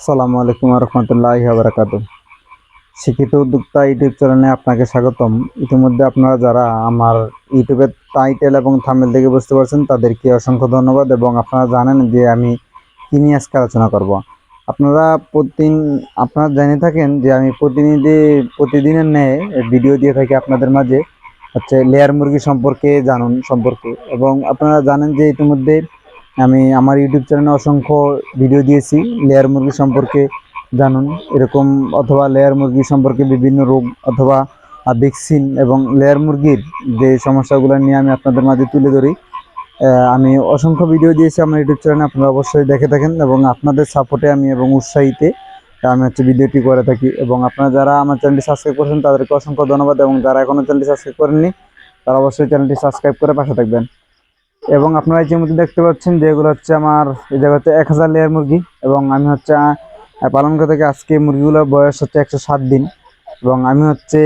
আসসালামু আলাইকুম রহমতুল্লাহ বারাকাতু শিক্ষিত উদ্যোক্তা ইউটিউব চ্যানেলে আপনাকে স্বাগতম। ইতিমধ্যে আপনারা যারা আমার ইউটিউবের টাইটেল এবং থামেল দেখে বুঝতে পারছেন, তাদেরকে অসংখ্য ধন্যবাদ এবং আপনারা জানেন যে আমি কি নিয়ে আজকে আলোচনা করব। আপনারা প্রতিদিন আপনারা জেনে থাকেন যে আমি প্রতিনিধি, প্রতিদিনের ন্যায় ভিডিও দিয়ে থাকি আপনাদের মাঝে। হচ্ছে লেয়ার মুরগি সম্পর্কে জানুন সম্পর্কে। এবং আপনারা জানেন যে ইতিমধ্যে আমি আমার ইউটিউব চ্যানেলে অসংখ্য ভিডিও দিয়েছি লেয়ার মুরগি সম্পর্কে জানুন। এরকম অথবা লেয়ার মুরগি সম্পর্কে বিভিন্ন রোগ অথবা ভ্যাকসিন এবং লেয়ার মুরগির যে সমস্যাগুলো নিয়ে আমি আপনাদের মাঝে তুলে ধরি আমি অসংখ্য ভিডিও দিয়েছি আমার ইউটিউব চ্যানেলে আপনারা অবশ্যই দেখে থাকেন এবং আপনাদের সাপোর্টে আমি এবং উৎসাহিতে আমি হচ্ছে ভিডিওটি করে থাকি। এবং আপনারা যারা আমার চ্যানেলটি সাবস্ক্রাইব করেছেন, তাদেরকে অসংখ্য ধন্যবাদ এবং যারা এখনও চ্যানেলটি সাবস্ক্রাইব করেননি, তারা অবশ্যই চ্যানেলটি সাবস্ক্রাইব করে পাশে থাকবেন। এবং আপনারা ইতিমধ্যে দেখতে পাচ্ছেন, যে এগুলো হচ্ছে আমার, এই জায়গা হচ্ছে এক হাজার লেয়ার মুরগি এবং আমি হচ্ছে পালন করে থেকে আজকে মুরগিগুলোর বয়স হচ্ছে একশো সাত দিন এবং আমি হচ্ছে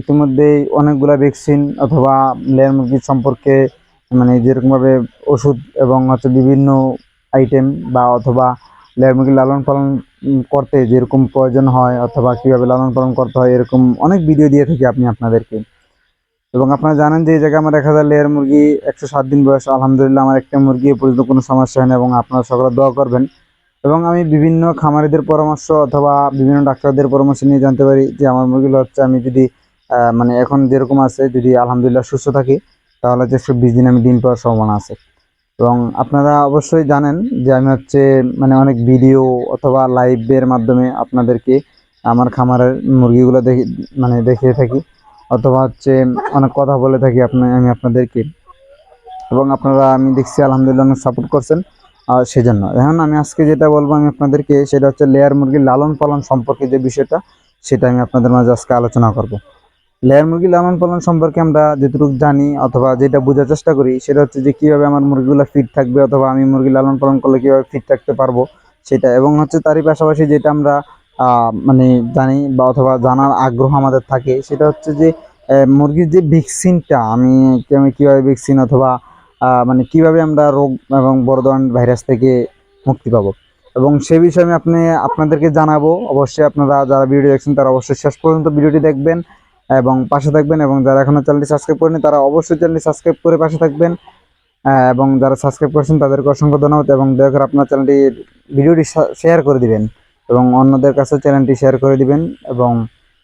ইতিমধ্যেই অনেকগুলো ভ্যাকসিন অথবা লেয়ার মুরগি সম্পর্কে মানে যেরকমভাবে ওষুধ এবং হচ্ছে বিভিন্ন আইটেম বা অথবা লেয়ার মুরগি লালন পালন করতে যেরকম প্রয়োজন হয় অথবা কীভাবে লালন পালন করতে হয়, এরকম অনেক ভিডিও দিয়ে থাকি আপনি আপনাদেরকে। এবং আপনারা জানেন যে এই জায়গায় আমার এক হাজার লেয়ার মুরগি, একশো সাত দিন বয়স, আলহামদুলিল্লাহ আমার একটা মুরগি, এ পর্যন্ত কোনো সমস্যা হয় না এবং আপনারা সকলে দোয়া করবেন। এবং আমি বিভিন্ন খামারিদের পরামর্শ অথবা বিভিন্ন ডাক্তারদের পরামর্শ নিয়ে জানতে পারি যে আমার মুরগিগুলো হচ্ছে আমি যদি মানে এখন যেরকম আছে, যদি আলহামদুলিল্লাহ সুস্থ থাকি, তাহলে হচ্ছে একশো বিশ দিন আমি ডিম পাওয়ার সম্ভাবনা আছে। এবং আপনারা অবশ্যই জানেন যে আমি হচ্ছে মানে অনেক ভিডিও অথবা লাইভের মাধ্যমে আপনাদেরকে আমার খামারের মুরগিগুলো দেখি মানে দেখিয়ে থাকি। অথবা হচ্ছে অনেক কথা বলে থাকি আপনি, আমি আপনাদেরকে। এবং আপনারা, আমি দেখছি আলহামদুলিল্লাহ অনেক সাপোর্ট করছেন। আর সেজন্য। এখন আমি আজকে যেটা বলব, আমি আপনাদেরকে, সেটা হচ্ছে লেয়ার মুরগির লালন পালন সম্পর্কে যে বিষয়টা, সেটা আমি আপনাদের মাঝে আজকে আলোচনা করব। লেয়ার মুরগি লালন পালন সম্পর্কে আমরা যেটুকু জানি, অথবা যেটা বোঝার চেষ্টা করি, সেটা হচ্ছে যে কীভাবে আমার মুরগিগুলো ফিট থাকবে, অথবা আমি মুরগি লালন পালন করলে কীভাবে ফিট থাকতে পারব, সেটা। এবং হচ্ছে তারই পাশাপাশি যেটা আমরা মানে জানি বা অথবা জানার আগ্রহ আমাদের থাকে, সেটা হচ্ছে যে মুরগির যে ভ্যাকসিনটা, আমি আমি কীভাবে ভ্যাকসিন অথবা মানে কীভাবে আমরা রোগ এবং বড় ধরনের ভাইরাস থেকে মুক্তি পাবো? এবং সে বিষয়ে আমি আপনি, আপনাদেরকে জানাব, অবশ্যই আপনারা যারা ভিডিও দেখছেন তারা অবশ্যই শেষ পর্যন্ত ভিডিওটি দেখবেন এবং পাশে থাকবেন এবং যারা এখনও চ্যানেলটি সাবস্ক্রাইব করেনি তারা অবশ্যই চ্যানেলটি সাবস্ক্রাইব করে পাশে থাকবেন। এবং যারা সাবস্ক্রাইব করেছেন তাদেরকে অসংখ্য ধন্যবাদ এবং দয়া করে আপনার চ্যানেলটি ভিডিওটি শেয়ার করে দিবেন। এবং অন্যদের কাছে চ্যানেলটি শেয়ার করে দিবেন এবং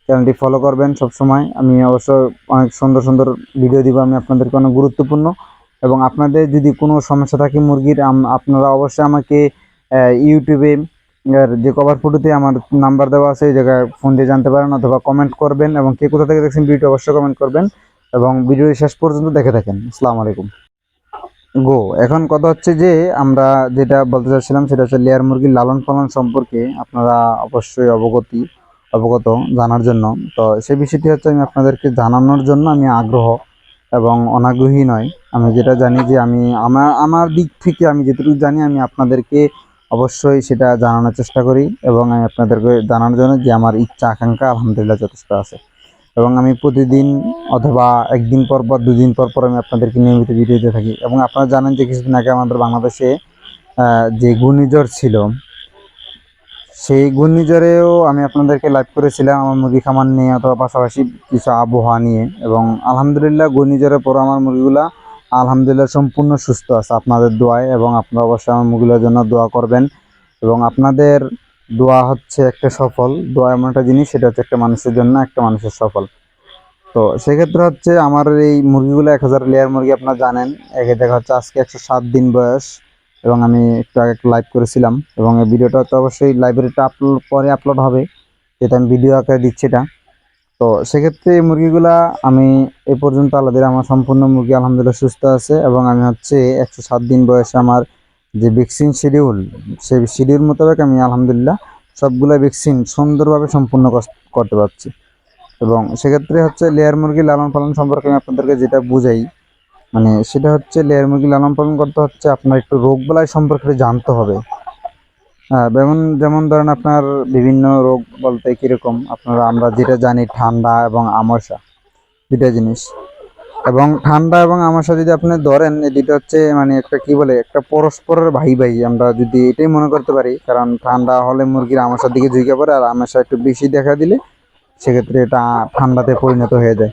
চ্যানেলটি ফলো করবেন সব সময় আমি অবশ্য অনেক সুন্দর সুন্দর ভিডিও দিব, আমি আপনাদেরকে অনেক গুরুত্বপূর্ণ। এবং আপনাদের যদি কোনো সমস্যা থাকে মুরগির আপনারা অবশ্যই আমাকে ইউটিউবে যে কভার ফটোতে আমার নাম্বার দেওয়া আছে এই জায়গায় ফোন দিয়ে জানতে পারেন অথবা কমেন্ট করবেন। এবং কে কোথা থেকে দেখছেন ভিডিওটি অবশ্যই কমেন্ট করবেন। এবং ভিডিও শেষ পর্যন্ত দেখে থাকেন। আসসালামু আলাইকুম। গো, এখন কথা হচ্ছে যে আমরা যেটা বলতে চাচ্ছিলাম সেটা হচ্ছে লেয়ার মুরগির লালন পালন সম্পর্কে আপনারা অবশ্যই অবগতি, অবগত জানার জন্য। তো সেই বিষয়টি হচ্ছে আমি আপনাদেরকে জানানোর জন্য আমি আগ্রহ এবং অনাগ্রহী নয় আমি যেটা জানি যে আমি আমার আমার দিক থেকে আমি যেটুকু জানি, আমি আপনাদেরকে অবশ্যই সেটা জানানোর চেষ্টা করি এবং আমি আপনাদেরকে জানানোর জন্য যে আমার ইচ্ছা, আকাঙ্ক্ষা আলহামদুলিল্লাহ যথেষ্ট আছে। এবং আমি প্রতিদিন অথবা একদিন পর পর, দুদিন পর পর আমি আপনাদেরকে নিয়মিত ভিডিও দিয়ে থাকি। এবং আপনারা জানেন যে কিছুদিন আগে আমাদের বাংলাদেশে যে ঘূর্ণিঝড় ছিল, সেই ঘূর্ণিঝড়েও আমি আপনাদেরকে লাইভ করেছিলাম আমার মুরগি খামার নিয়ে অথবা পাশাপাশি কিছু আবহাওয়া নিয়ে। এবং আলহামদুলিল্লাহ ঘূর্ণিঝড়ের পর আমার মুরগিগুলা আলহামদুলিল্লাহ সম্পূর্ণ সুস্থ আছে আপনাদের দোয়ায় এবং আপনারা অবশ্যই আমার মুরগিগুলোর জন্য দোয়া করবেন। এবং আপনাদের দোয়া হচ্ছে একটা সফল। দোয়া এমন একটা জিনিস, সেটা হচ্ছে একটা মানুষের জন্য একটা মানুষের সফল। তো সেক্ষেত্রে হচ্ছে আমার এই মুরগিগুলো এক হাজার লেয়ার মুরগি আপনারা জানেন। একে দেখা হচ্ছে আজকে একশো সাত দিন বয়স এবং আমি একটু আগে একটা লাইভ করেছিলাম এবং এই ভিডিওটা তো অবশ্যই লাইব্রেরিটা আপলোড পরে আপলোড হবে। যেটা আমি ভিডিও আকারে দিচ্ছি এটা। তো সেক্ষেত্রে এই মুরগিগুলা আমি এ পর্যন্ত আলাদা আমার সম্পূর্ণ মুরগি আলহামদুলিল্লাহ সুস্থ আছে এবং আমি হচ্ছে একশো সাত দিন বয়সে আমার যে ভ্যাকসিন শিডিউল সেই শিডিউল মোতাবেক আমি আলহামদুলিল্লাহ সবগুলো ভ্যাকসিন সুন্দরভাবে সম্পূর্ণ করতে পারছি। এবং সেক্ষেত্রে হচ্ছে লেয়ার মুরগি লালন পালন সম্পর্কে আমি আপনাদেরকে যেটা বুঝাই মানে সেটা হচ্ছে লেয়ার মুরগি লালন পালন করতে হচ্ছে আপনার একটু রোগ বালাই সম্পর্কে জানতে হবে। হ্যাঁ যেমন যেমন ধরেন আপনার বিভিন্ন রোগ বলতে কীরকম, আপনারা, আমরা যেটা জানি ঠান্ডা এবং আমশা দুইটা জিনিস। এবং ঠান্ডা এবং আমাশা যদি আপনি ধরেন, এই দুটো হচ্ছে মানে একটা কি বলে, একটা পরস্পরের ভাই ভাই, আমরা যদি এটাই মনে করতে পারি, কারণ ঠান্ডা হলে মুরগির আমাশার দিকে ঝুঁকে পড়ে আর আমাশা একটু বেশি দেখা দিলে সেক্ষেত্রে এটা ঠান্ডাতে পরিণত হয়ে যায়।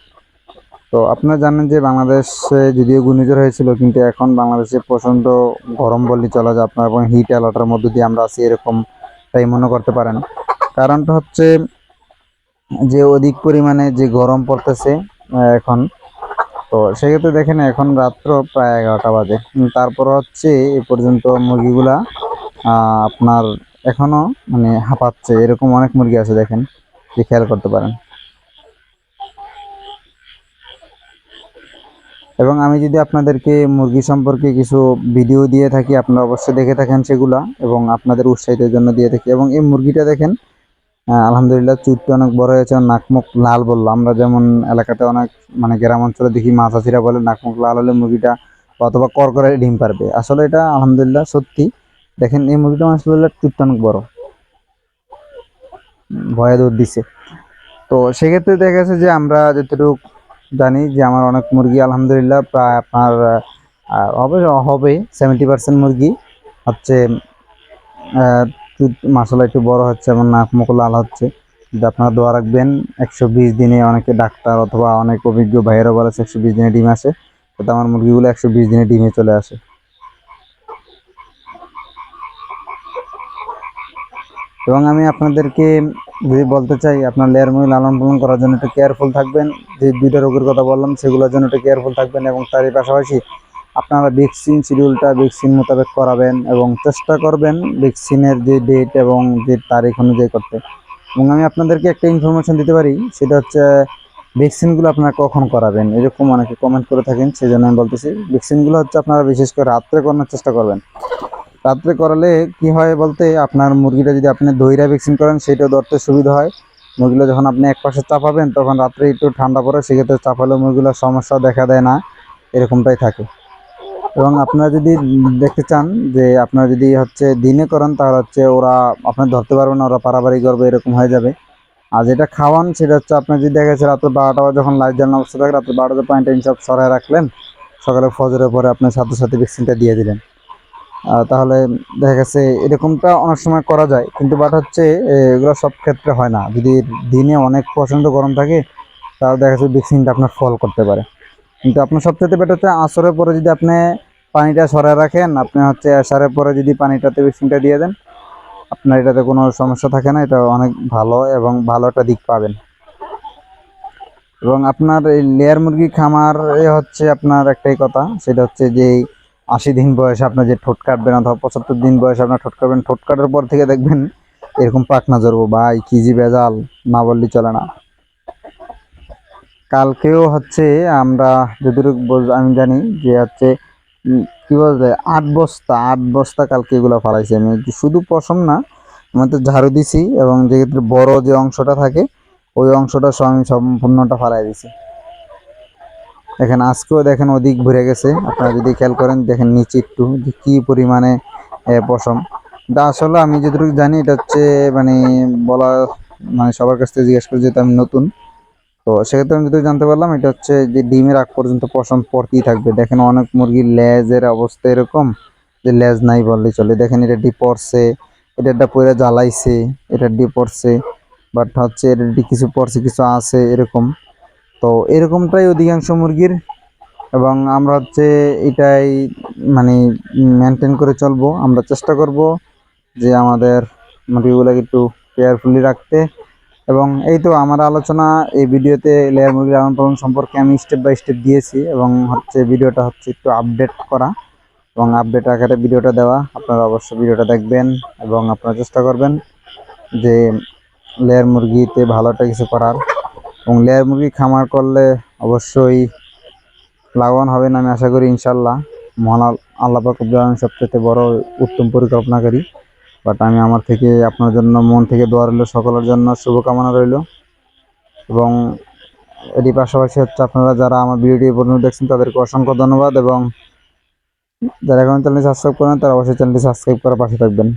তো আপনারা জানেন যে বাংলাদেশে যদিও ঘূর্ণিঝড় হয়েছিল, কিন্তু এখন বাংলাদেশে প্রচণ্ড গরম বললে চলা যায়। আপনার এবং হিট অ্যালার্টের মধ্যে দিয়ে আমরা আছি এরকম তাই মনে করতে পারেন। কারণটা হচ্ছে যে অধিক পরিমাণে যে গরম পড়তেছে এখন তো সেক্ষেত্রে দেখেন এখন রাত্র প্রায় এগারোটা বাজে। তারপর হচ্ছে এ পর্যন্ত মুরগিগুলা আপনার এখনও মানে হাঁপাচ্ছে। এরকম অনেক মুরগি আছে দেখেন, যে খেয়াল করতে পারেন। এবং আমি যদি আপনাদেরকে মুরগি সম্পর্কে কিছু ভিডিও দিয়ে থাকি, আপনারা অবশ্যই দেখে থাকেন সেগুলা এবং আপনাদের উৎসাহিতের জন্য দিয়ে থাকি। এবং এই মুরগিটা দেখেন আলহামদুলিল্লাহ চুটটা অনেক বড় হয়েছে আর নাক লাল বলল। আমরা যেমন এলাকাতে অনেক মানে গ্রাম অঞ্চলে দেখি মাছ চাষিরা বলে নাকমুখ লাল হলে মুরগিটা অথবা করকরে ডিম পারবে। আসলে এটা আলহামদুলিল্লাহ সত্যি। দেখেন, এই মুরগিটা মাসাল্লাহ চুটটা অনেক বড়। ভয়ে দৌড় দিছে। তো সেক্ষেত্রে দেখা গেছে যে আমরা যতটুকু জানি যে আমার অনেক মুরগি আলহামদুলিল্লাহ প্রায় আপনার হবে সেভেন্টি পার্সেন্ট মুরগি। হচ্ছে মাসালা একটু বড় হচ্ছে এবং নাক মুখ লাল হচ্ছে। যদি আপনারা দোয়া রাখবেন, একশো বিশ দিনে অনেকে ডাক্তার অথবা অনেক অভিজ্ঞ ভাইয়েরা বলেছে একশো বিশ দিনে ডিম আসে। তো আমার মুরগিগুলো একশো বিশ দিনে ডিমে চলে আসে। এবং আমি আপনাদেরকে যদি বলতে চাই, আপনার লেয়ার মুরগি লালন পালন করার জন্য একটু কেয়ারফুল থাকবেন। যে দুইটা রোগের কথা বললাম, সেগুলোর জন্য একটু কেয়ারফুল থাকবেন এবং তারই পাশাপাশি আপনারা ভ্যাকসিন শিডিউলটা ভ্যাকসিন মোতাবেক করাবেন এবং চেষ্টা করবেন ভ্যাকসিনের যে ডেট এবং যে তারিখ অনুযায়ী করতে। এবং আমি আপনাদেরকে একটা ইনফরমেশন দিতে পারি, সেটা হচ্ছে, ভ্যাকসিনগুলো আপনারা কখন করাবেন? এরকম অনেকে কমেন্ট করে থাকেন সেই জন্য আমি বলতেছি, ভ্যাকসিনগুলো হচ্ছে আপনারা বিশেষ করে রাত্রে করানোর চেষ্টা করবেন। রাত্রে করালে কি হয় বলতে, আপনার মুরগিটা যদি আপনি দইরা ভ্যাকসিন করেন, সেটাও ধরতে সুবিধা হয়। মুরগিগুলো যখন আপনি এক পাশে চাপাবেন, তখন রাত্রে একটু ঠান্ডা পড়ে, সেক্ষেত্রে চাপালেও মুরগিগুলোর সমস্যা দেখা দেয় না। এরকমটাই থাকে। এবং আপনারা যদি দেখতে চান যে আপনারা যদি হচ্ছে দিনে করেন, তাহলে হচ্ছে ওরা আপনি ধরতে পারবেন না, ওরা পারাবারি করবে, এরকম হয়ে যাবে। আর যেটা খাওয়ান, সেটা হচ্ছে আপনার যদি দেখা যাচ্ছে রাত্রে বারোটা যখন লাইট জ্বালানো অবস্থা থাকে, রাত্রে বারোটা পয়েন্ট সব সরাই রাখলেন, সকালে ফজরের পরে আপনার সাথে সাথে ভ্যাকসিনটা দিয়ে দিলেন। তাহলে দেখা গেছে এরকমটা অনেক সময় করা যায়, কিন্তু বাট হচ্ছে এগুলো সব ক্ষেত্রে হয় না। যদি দিনে অনেক প্রচণ্ড গরম থাকে, তাহলে দেখা যাচ্ছে ভ্যাকসিনটা আপনার ফল করতে পারে। কিন্তু আপনার সবচেয়ে বেটার হচ্ছে আসরের পরে যদি আপনি পানিটা সরাই রাখেন, আপনি হচ্ছে আসারের পরে যদি পানিটাতে ভ্যাকসিনটা দিয়ে দেন, আপনার এটাতে কোনো সমস্যা থাকে না, এটা অনেক ভালো এবং ভালো একটা দিক পাবেন। এবং আপনার এই লেয়ার মুরগি খামার হচ্ছে আপনার একটাই কথা, সেটা হচ্ছে যে আশি দিন বয়সে আপনার যে ঠোঁট কাটবেন অথবা পঁচাত্তর দিন বয়সে আপনার ঠোঁট কাটবেন, ঠোঁট কাটার পর থেকে দেখবেন এরকম পাকনা জড়বো, ভাই, কি জি বেজাল না বললে চলে না। কালকেও হচ্ছে আমরা যতটুকু আমি জানি যে হচ্ছে কি বলতে, আট বস্তা আট বস্তা কালকে এগুলো ফালাইছি আমি। শুধু পশম না, আমি তো ঝাড়ু দিছি এবং যে ক্ষেত্রে বড় যে অংশটা থাকে, ওই অংশটা আমি সম্পূর্ণটা ফালাই দিছি। দেখেন, আজকেও দেখেন অধিক ভরে গেছে। আপনারা যদি খেয়াল করেন, দেখেন নিচে একটু যে কি পরিমাণে পশম। তা আসলে আমি যতটুকু জানি, এটা হচ্ছে মানে বলা মানে সবার কাছ থেকে জিজ্ঞেস করে যেহেতু আমি নতুন। তো সেক্ষেত্রে আমি যদি জানতে পারলাম, এটা হচ্ছে যে ডিমের আগ পর্যন্ত পশম পড়তেই থাকবে। দেখেন অনেক মুরগির লেজের অবস্থা এরকম যে লেজ নাই বললেই চলে। দেখেন এটা ডি পড়ছে, এটা একটা পরে জ্বালাইছে, এটা ডি পড়ছে বাট হচ্ছে এটা ডি কিছু পড়ছে, কিছু আছে এরকম। তো এরকমটাই অধিকাংশ মুরগির এবং আমরা হচ্ছে এটাই মানে মেনটেন করে চলবো। আমরা চেষ্টা করব যে আমাদের মুরগিগুলোকে একটু কেয়ারফুলি রাখতে। এবং এই তো আমার আলোচনা, এই ভিডিওতে লেয়ার মুরগি লালন পালন সম্পর্কে আমি স্টেপ বাই স্টেপ দিয়েছি এবং হচ্ছে ভিডিওটা হচ্ছে একটু আপডেট করা এবং আপডেট আকারে ভিডিওটা দেওয়া। আপনারা অবশ্যই ভিডিওটা দেখবেন এবং আপনারা চেষ্টা করবেন যে লেয়ার মুরগিতে ভালো একটা কিছু করার। এবং লেয়ার মুরগি খামার করলে অবশ্যই লাভবান হবেন আমি আশা করি ইনশাল্লাহ মহান আল- আল্লাহ পাক রব্বুল সবচেয়ে বড় উত্তম পরিকল্পনাকারী। বাট আমি আমার থেকে, আপনার জন্য, মন থেকে দোয়া রইল, সকলের জন্য শুভকামনা রইল। এবং এটি পাশাপাশি হচ্ছে আপনারা যারা আমার ভিডিওটি পর্যন্ত দেখছেন, তাদেরকে অসংখ্য ধন্যবাদ এবং যারা এখন চ্যানেলটি সাবস্ক্রাইব করেন, তারা অবশ্যই চ্যানেলটি সাবস্ক্রাইব করার পাশে থাকবেন।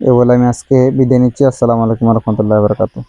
এ বলে আমি আজকে বিদায় নিচ্ছি। আসসালামু আলাইকুম রহমতুল্লাহ বারকাতুহ।